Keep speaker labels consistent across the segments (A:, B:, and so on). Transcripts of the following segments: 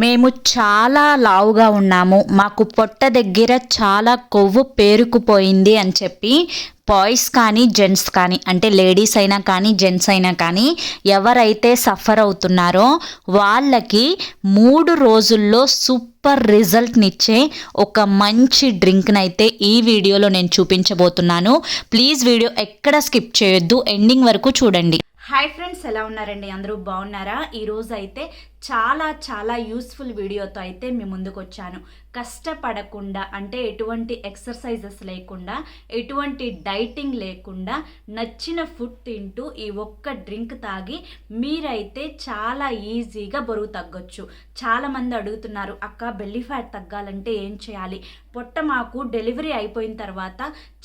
A: మేము చాలా లావుగా ఉన్నాము. మాకు పొట్ట దగ్గర చాలా కొవ్వు పేరుకుపోయింది అని చెప్పి బాయ్స్ కానీ జెంట్స్ కానీ అంటే లేడీస్ అయినా కానీ జెంట్స్ అయినా కానీ ఎవరైతే సఫర్ అవుతున్నారో వాళ్ళకి మూడు రోజుల్లో సూపర్ రిజల్ట్నిచ్చే ఒక మంచి డ్రింక్ని అయితే ఈ వీడియోలో నేను చూపించబోతున్నాను. ప్లీజ్ వీడియో ఎక్కడ స్కిప్ చేయొద్దు ఎండింగ్ వరకు చూడండి. హాయ్ ఫ్రెండ్స్ ఎలా ఉన్నారండి? అందరూ బాగున్నారా? ఈరోజు అయితే చాలా చాలా యూస్ఫుల్ వీడియోతో అయితే మీ ముందుకు వచ్చాను కష్టపడకుండా అంటే ఎటువంటి ఎక్సర్సైజెస్ లేకుండా ఎటువంటి డైటింగ్ లేకుండా నచ్చిన ఫుడ్ తింటూ ఈ ఒక్క డ్రింక్ తాగి మీరైతే చాలా ఈజీగా బరువు తగ్గొచ్చు. చాలామంది అడుగుతున్నారు అక్క బెల్లీ ఫ్యాట్ తగ్గాలంటే ఏం చేయాలి? పొట్ట మాకు డెలివరీ అయిపోయిన తర్వాత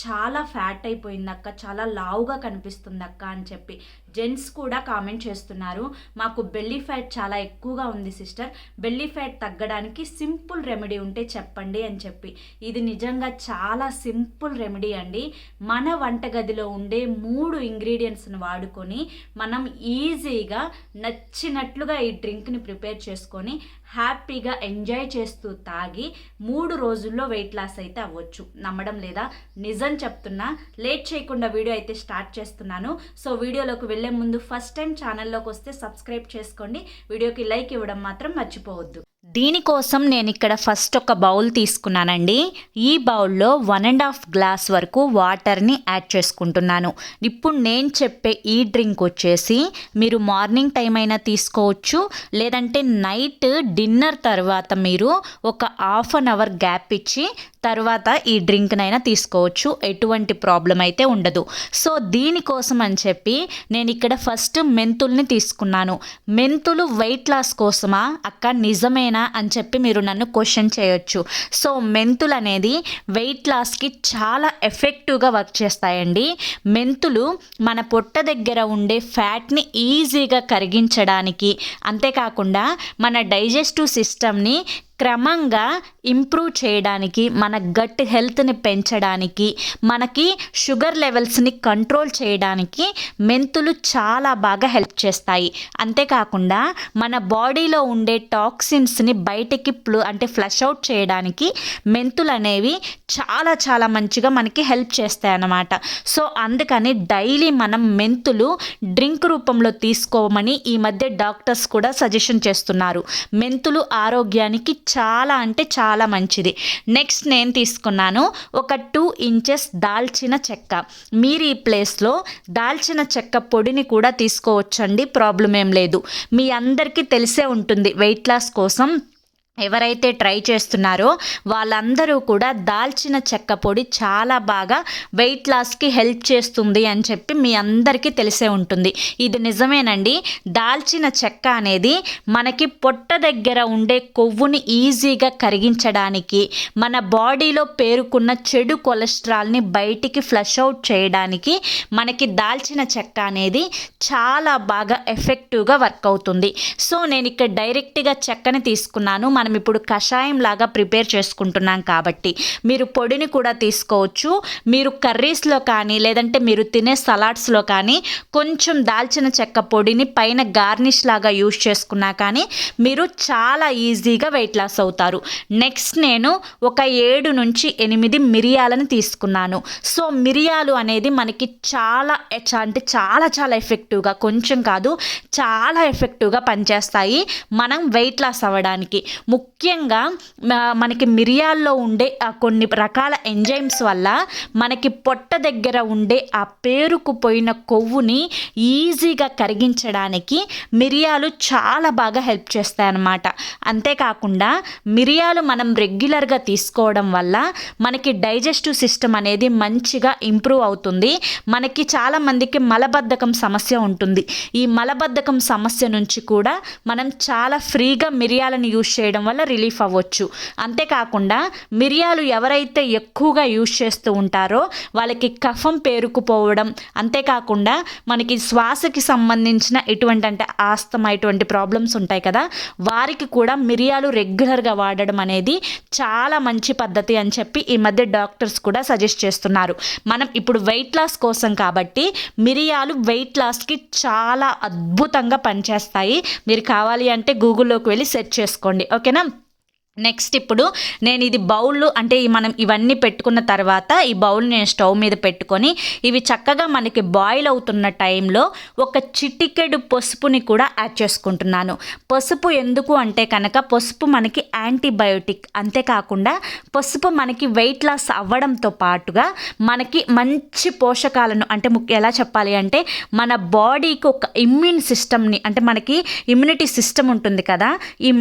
A: చాలా ఫ్యాట్ అయిపోయింది అక్క చాలా లావుగా కనిపిస్తుంది అక్క అని చెప్పి. జెంట్స్ కూడా కామెంట్ చేస్తున్నారు మాకు బెల్లీ ఫ్యాట్ చాలా ఎక్కువ ఎక్కువగా ఉంది సిస్టర్. బెల్లీ ఫ్యాట్ తగ్గడానికి సింపుల్ రెమెడీ ఉంటే చెప్పండి అని చెప్పి. ఇది నిజంగా చాలా సింపుల్ రెమెడీ అండి. మన వంటగదిలో ఉండే మూడు ఇంగ్రీడియంట్స్ని వాడుకొని మనం ఈజీగా నచ్చినట్లుగా ఈ డ్రింక్ని ప్రిపేర్ చేసుకొని హ్యాపీగా ఎంజాయ్ చేస్తూ తాగి మూడు రోజుల్లో వెయిట్ లాస్ అయితే అవ్వచ్చు. నమ్మడం లేదా? నిజం చెప్తున్నా లేట్ చేయకుండా వీడియో అయితే స్టార్ట్ చేస్తున్నాను. సో వీడియోలోకి వెళ్ళే ముందు ఫస్ట్ టైం ఛానల్లోకి వస్తే సబ్స్క్రైబ్ చేసుకోండి. వీడియోకి లైక్ ఇవ్వడం మాత్రం మర్చిపోవద్దు. దీనికోసం నేను ఇక్కడ ఫస్ట్ ఒక బౌల్ తీసుకున్నానండి. ఈ బౌల్లో వన్ అండ్ హాఫ్ గ్లాస్ వరకు వాటర్ని యాడ్ చేసుకుంటున్నాను. ఇప్పుడు నేను చెప్పే ఈ డ్రింక్ వచ్చేసి మీరు మార్నింగ్ టైం అయినా తీసుకోవచ్చు లేదంటే నైట్ డిన్నర్ తర్వాత మీరు ఒక హాఫ్ అన్ అవర్ గ్యాప్ ఇచ్చి తర్వాత ఈ డ్రింక్నైనా తీసుకోవచ్చు. ఎటువంటి ప్రాబ్లం అయితే ఉండదు. సో దీనికోసం అని చెప్పి నేను ఇక్కడ ఫస్ట్ మెంతుల్ని తీసుకున్నాను. మెంతులు వెయిట్ లాస్ కోసమా? అక్క నిజమేనా అని చెప్పి మీరు నన్ను క్వశ్చన్ చేయొచ్చు. సో మెంతులు అనేది వెయిట్ లాస్కి చాలా ఎఫెక్టివ్గా వర్క్ చేస్తాయండి. మెంతులు మన పొట్ట దగ్గర ఉండే ఫ్యాట్ని ఈజీగా కరిగించడానికి అంతేకాకుండా మన డైజెస్టివ్ సిస్టమ్ని క్రమంగా ఇంప్రూవ్ చేయడానికి మన గట్ హెల్త్ని పెంచడానికి మనకి షుగర్ లెవెల్స్ని కంట్రోల్ చేయడానికి మెంతులు చాలా బాగా హెల్ప్ చేస్తాయి. అంతేకాకుండా మన బాడీలో ఉండే టాక్సిన్స్ని బయటికి ప్లు అంటే ఫ్లష్ అవుట్ చేయడానికి మెంతులు అనేవి చాలా చాలా మంచిగా మనకి హెల్ప్ చేస్తాయి అన్నమాట. సో అందుకని డైలీ మనం మెంతులు డ్రింక్ రూపంలో తీసుకోమని ఈ మధ్య డాక్టర్స్ కూడా సజెషన్ చేస్తున్నారు. మెంతులు ఆరోగ్యానికి చాలా అంటే చాలా మంచిది. నెక్స్ట్ నేను తీసుకున్నాను ఒక టూ ఇంచెస్ దాల్చిన చెక్క. మీరు ఈ ప్లేస్లో దాల్చిన చెక్క పొడిని కూడా తీసుకోవచ్చండి ప్రాబ్లం ఏం లేదు. మీ అందరికీ తెలిసే ఉంటుంది వెయిట్ లాస్ కోసం ఎవరైతే ట్రై చేస్తున్నారో వాళ్ళందరూ కూడా దాల్చిన చెక్క పొడి చాలా బాగా వెయిట్ లాస్కి హెల్ప్ చేస్తుంది అని చెప్పి మీ అందరికీ తెలిసే ఉంటుంది. ఇది నిజమేనండి. దాల్చిన చెక్క అనేది మనకి పొట్ట దగ్గర ఉండే కొవ్వుని ఈజీగా కరిగించడానికి మన బాడీలో పేరుకున్న చెడు కొలెస్ట్రాల్ని బయటికి ఫ్లష్ అవుట్ చేయడానికి మనకి దాల్చిన చెక్క అనేది చాలా బాగా ఎఫెక్టివ్గా వర్క్ అవుతుంది. సో నేను ఇక్కడ డైరెక్ట్గా చెక్కని తీసుకున్నాను. మన మనం ఇప్పుడు కషాయం లాగా ప్రిపేర్ చేసుకుంటున్నాం కాబట్టి మీరు పొడిని కూడా తీసుకోవచ్చు. మీరు కర్రీస్లో కానీ లేదంటే మీరు తినే సలాడ్స్లో కానీ కొంచెం దాల్చిన చెక్క పొడిని పైన గార్నిష్ లాగా యూజ్ చేసుకున్నా కానీ మీరు చాలా ఈజీగా వెయిట్ లాస్ అవుతారు. నెక్స్ట్ నేను ఒక ఏడు నుంచి ఎనిమిది మిరియాలను తీసుకున్నాను. సో మిరియాలు అనేది మనకి చాలా అంటే చాలా చాలా ఎఫెక్టివ్గా కొంచెం కాదు చాలా ఎఫెక్టివ్గా పనిచేస్తాయి. మనం వెయిట్ లాస్ అవ్వడానికి. ముఖ్యంగా మనకి మిరియాల్లో ఉండే కొన్ని రకాల ఎంజైమ్స్ వల్ల మనకి పొట్ట దగ్గర ఉండే ఆ పేరుకుపోయిన కొవ్వుని ఈజీగా కరిగించడానికి మిరియాలు చాలా బాగా హెల్ప్ చేస్తాయి అన్నమాట అంతేకాకుండా మిరియాలు మనం రెగ్యులర్గా తీసుకోవడం వల్ల మనకి డైజెస్టివ్ సిస్టమ్ అనేది మంచిగా ఇంప్రూవ్ అవుతుంది. మనకి చాలామందికి మలబద్ధకం సమస్య ఉంటుంది. ఈ మలబద్ధకం సమస్య నుంచి కూడా మనం చాలా ఫ్రీగా మిరియాలను యూజ్ చేయడం వల్ల రిలీఫ్ అవ్వచ్చు. అంతేకాకుండా మిరియాలు ఎవరైతే ఎక్కువగా యూజ్ చేస్తూ ఉంటారో వాళ్ళకి కఫం పేరుకుపోవడం అంతేకాకుండా మనకి శ్వాసకి సంబంధించిన ఎటువంటి అంటే ఆస్తమా ఇటువంటి ప్రాబ్లమ్స్ ఉంటాయి కదా వారికి కూడా మిరియాలు రెగ్యులర్గా వాడడం అనేది చాలా మంచి పద్ధతి అని చెప్పి ఈ మధ్య డాక్టర్స్ కూడా సజెస్ట్ చేస్తున్నారు. మనం ఇప్పుడు వెయిట్ లాస్ కోసం కాబట్టి మిరియాలు వెయిట్ లాస్కి చాలా అద్భుతంగా పనిచేస్తాయి. మీరు కావాలి అంటే గూగుల్లోకి వెళ్ళి సెర్చ్ చేసుకోండి. ఓకేనా? കാണാം నెక్స్ట్ ఇప్పుడు నేను ఇది బౌల్ అంటే మనం ఇవన్నీ పెట్టుకున్న తర్వాత ఈ బౌల్ నేను స్టవ్ మీద పెట్టుకొని ఇవి చక్కగా మనకి బాయిల్ అవుతున్న టైంలో ఒక చిటికెడు పసుపుని కూడా యాడ్ చేసుకుంటున్నాను. పసుపు ఎందుకు అంటే కనుక పసుపు మనకి యాంటీబయోటిక్ అంతేకాకుండా పసుపు మనకి వెయిట్ లాస్ అవ్వడంతో పాటుగా మనకి మంచి పోషకాలను అంటే ముఖ్య ఎలా చెప్పాలి అంటే మన బాడీకి ఒక ఇమ్యూన్ సిస్టమ్ని అంటే మనకి ఇమ్యూనిటీ సిస్టమ్ ఉంటుంది కదా ఈ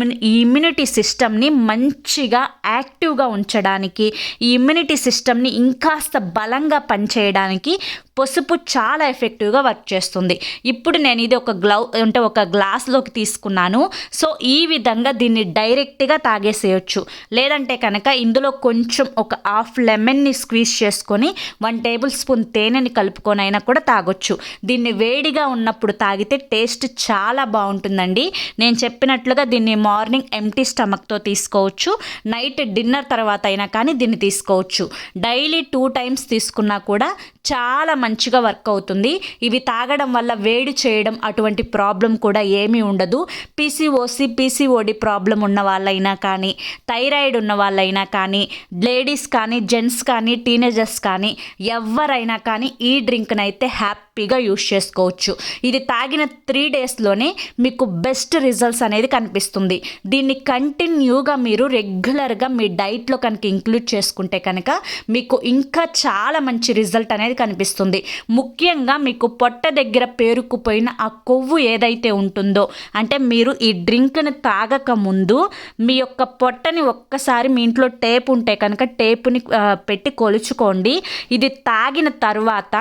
A: ఇమ్యూనిటీ సిస్టమ్ని మంచిగా యాక్టివ్గా ఉంచడానికి ఈ ఇమ్యూనిటీ సిస్టమ్ని ఇంకాస్త బలంగా పనిచేయడానికి పసుపు చాలా ఎఫెక్టివ్గా వర్క్ చేస్తుంది. ఇప్పుడు నేను ఇది ఒక గ్లౌ అంటే ఒక గ్లాస్లోకి తీసుకున్నాను. సో ఈ విధంగా దీన్ని డైరెక్ట్గా తాగేసేయచ్చు. లేదంటే కనుక ఇందులో కొంచెం ఒక హాఫ్ లెమన్ని స్క్వీజ్ చేసుకొని వన్ టేబుల్ స్పూన్ తేనెని కలుపుకొని అయినా కూడా తాగొచ్చు. దీన్ని వేడిగా ఉన్నప్పుడు తాగితే టేస్ట్ చాలా బాగుంటుందండి. నేను చెప్పినట్లుగా దీన్ని మార్నింగ్ ఎంటీ స్టమక్తో తీసుకోవచ్చు. నైట్ డిన్నర్ తర్వాత అయినా కానీ దీన్ని తీసుకోవచ్చు. డైలీ టూ టైమ్స్ తీసుకున్నా కూడా చాలా మంచిగా వర్క్ అవుతుంది. ఇవి తాగడం వల్ల వేడి చేయడం అటువంటి ప్రాబ్లం కూడా ఏమీ ఉండదు. పీసీఓసి పీసీఓడి ప్రాబ్లం ఉన్న వాళ్ళైనా కానీ థైరాయిడ్ ఉన్న వాళ్ళైనా కానీ లేడీస్ కానీ జెంట్స్ కానీ టీనేజర్స్ కానీ ఎవరైనా కానీ ఈ డ్రింక్ని అయితే హ్యాపీగా యూస్ చేసుకోవచ్చు. ఇది తాగిన త్రీ డేస్లోనే మీకు బెస్ట్ రిజల్ట్స్ అనేది కనిపిస్తుంది. దీన్ని కంటిన్యూగా మీరు రెగ్యులర్గా మీ డైట్లో కనుక ఇంక్లూడ్ చేసుకుంటే కనుక మీకు ఇంకా చాలా మంచి రిజల్ట్ అనేది కనిపిస్తుంది. ముఖ్యంగా మీకు పొట్ట దగ్గర పేరుకుపోయిన ఆ కొవ్వు ఏదైతే ఉంటుందో అంటే మీరు ఈ డ్రింక్ని తాగక ముందు మీ యొక్క పొట్టని ఒక్కసారి మీ ఇంట్లో టేప్ ఉంటే కనుక టేపుని పెట్టి కొలుచుకోండి. ఇది తాగిన తర్వాత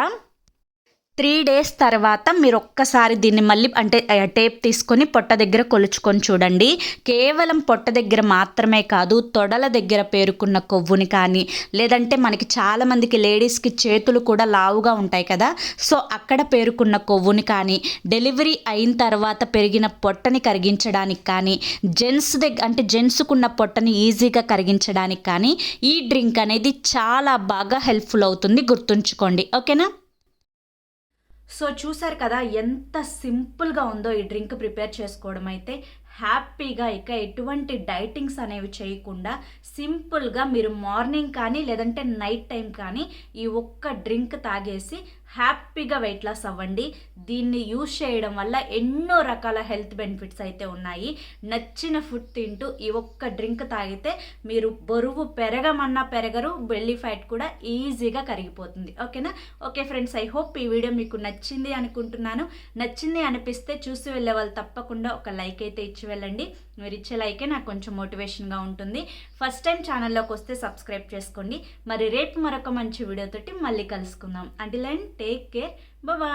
A: త్రీ డేస్ తర్వాత మీరు ఒక్కసారి దీన్ని మళ్ళీ అంటే టేప్ తీసుకొని పొట్ట దగ్గర కొలుచుకొని చూడండి. కేవలం పొట్ట దగ్గర మాత్రమే కాదు తొడల దగ్గర పేరుకున్న కొవ్వుని కానీ లేదంటే మనకి చాలామందికి లేడీస్కి చేతులు కూడా లావుగా ఉంటాయి కదా. సో అక్కడ పేరుకున్న కొవ్వుని కానీ డెలివరీ అయిన తర్వాత పెరిగిన పొట్టని కరిగించడానికి కానీ జెంట్స్ దగ్గర అంటే జెంట్స్కున్న పొట్టని ఈజీగా కరిగించడానికి కానీ ఈ డ్రింక్ అనేది చాలా బాగా హెల్ప్ఫుల్ అవుతుంది. గుర్తుంచుకోండి. ఓకేనా? సో చూసారు కదా ఎంత సింపుల్గా ఉందో ఈ డ్రింక్ ప్రిపేర్ చేసుకోవడం అయితే. హ్యాపీగా ఇక ఎటువంటి డైటింగ్స్ అనేవి చేయకుండా సింపుల్గా మీరు మార్నింగ్ కానీ లేదంటే నైట్ టైం కానీ ఈ ఒక్క డ్రింక్ తాగేసి హ్యాపీగా వెయిట్ లాస్ అవ్వండి. దీన్ని యూజ్ చేయడం వల్ల ఎన్నో రకాల హెల్త్ బెనిఫిట్స్ అయితే ఉన్నాయి. నచ్చిన ఫుడ్ తింటూ ఈ ఒక్క డ్రింక్ తాగితే మీరు బరువు పెరగమన్నా పెరగరు బెల్లీ ఫ్యాట్ కూడా ఈజీగా కరిగిపోతుంది. ఓకేనా? ఓకే ఫ్రెండ్స్ ఐ హోప్ ఈ వీడియో మీకు నచ్చింది అనుకుంటున్నాను. నచ్చింది అనిపిస్తే చూసి వెళ్ళే వాళ్ళు తప్పకుండా ఒక లైక్ అయితే ఇచ్చి వెళ్ళండి. మీరు ఇచ్చే లైకే నాకు కొంచెం మోటివేషన్గా ఉంటుంది. ఫస్ట్ టైం ఛానల్లోకి వస్తే సబ్స్క్రైబ్ చేసుకోండి. మరి రేపు మరొక మంచి వీడియోతోటి మళ్ళీ కలుసుకుందాం. Until and take care bye